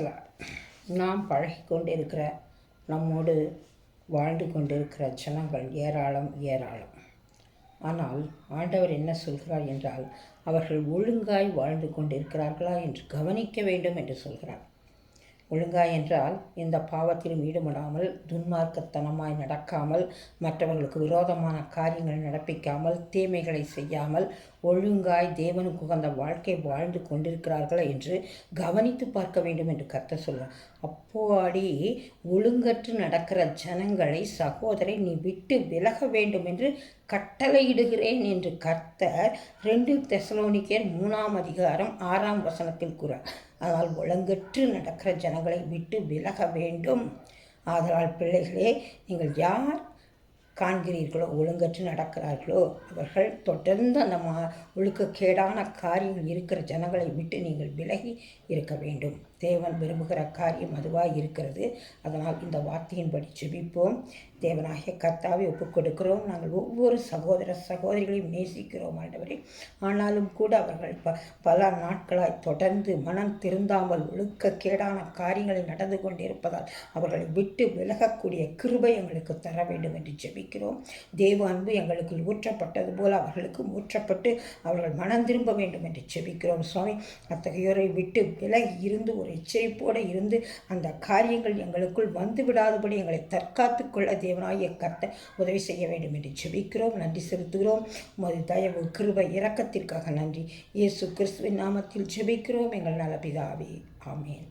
உலகத்தில் நாம் பழகி கொண்டிருக்கிற நம்மோடு வாழ்ந்து கொண்டிருக்கிற ஜனங்கள் ஏராளம் ஏராளம். ஆனால் ஆண்டவர் என்ன சொல்கிறார் என்றால் அவர்கள் ஒழுங்காய் வாழ்ந்து கொண்டிருக்கிறார்களா என்று கவனிக்க வேண்டும் என்று சொல்கிறார். ஒழுங்காய் என்றால் இந்த பாவத்திலும் ஈடுபடாமல் துன்மார்க்கத்தனமாய் நடக்காமல் மற்றவர்களுக்கு விரோதமான காரியங்களை நடப்பிக்காமல் தீமைகளை செய்யாமல் ஒழுங்காய் தேவனுக்கு உகந்த வாழ்க்கை வாழ்ந்து கொண்டிருக்கிறார்களா என்று கவனித்து பார்க்க வேண்டும் என்று கர்த்த சொல்கிறார் அப்போடி ஒழுங்கற்று நடக்கிற ஜனங்களை சகோதரை நீ விட்டு விலக வேண்டும் என்று கட்டளையிடுகிறேன் என்று கர்த்தர் ரெண்டு தெசலோனிக்கர் மூணாம் அதிகாரம் ஆறாம் வசனத்தில் கூறார். அதனால் ஒழுங்கற்று நடக்கிற ஜனங்களை விட்டு விலக வேண்டும். ஆதலால் பிள்ளைகளே நீங்கள் யார் காண்கிறீர்களோ ஒழுங்கற்று நடக்கிறார்களோ அவர்கள் தொடர்ந்து அந்த மா ஒழுக்கக்கேடான காரியங்கள் இருக்கிற ஜனங்களை விட்டு நீங்கள் விலகி இருக்க வேண்டும். தேவன் விரும்புகிற காரியம் அதுவாக இருக்கிறது. அதனால் இந்த வார்த்தையின்படி செபிப்போம் தேவனாகிய கர்த்தாவை ஒப்புக் கொடுக்கிறோம் நாங்கள் ஒவ்வொரு சகோதர சகோதரிகளையும் நேசிக்கிறோம் ஆண்டவரே. ஆனாலும் கூட அவர்கள் ப பல நாட்களாய் தொடர்ந்து மனம் திருந்தாமல் ஒழுக்கக்கேடான காரியங்களை நடந்து கொண்டிருப்பதால் அவர்களை விட்டு விலகக்கூடிய கிருபை எங்களுக்கு தர வேண்டும் என்று ஜெபிக்கிறோம் தேவ அன்பு எங்களுக்கு ஊற்றப்பட்டது போல் அவர்களுக்கு ஊற்றப்பட்டு அவர்கள் மனம் திரும்ப வேண்டும் என்று ஜெபிக்கிறோம் சுவாமி அத்தகையோரை விட்டு விலகி இருந்து ஒரு எச்சரிப்போடு இருந்து அந்த காரியங்கள் எங்களுக்குள் வந்து விடாதபடி எங்களை தற்காத்து கொள்ள தேவனாகிய கர்த்த உதவி செய்ய வேண்டும் என்று ஜெபிக்கிறோம் நன்றி செலுத்துகிறோம். உமது தயவு கிருபை இறக்கத்திற்காக நன்றி. இயேசு கிறிஸ்துவின் நாமத்தில் ஜெபிக்கிறோம் எங்கள் நலபிதாவே ஆமேன்.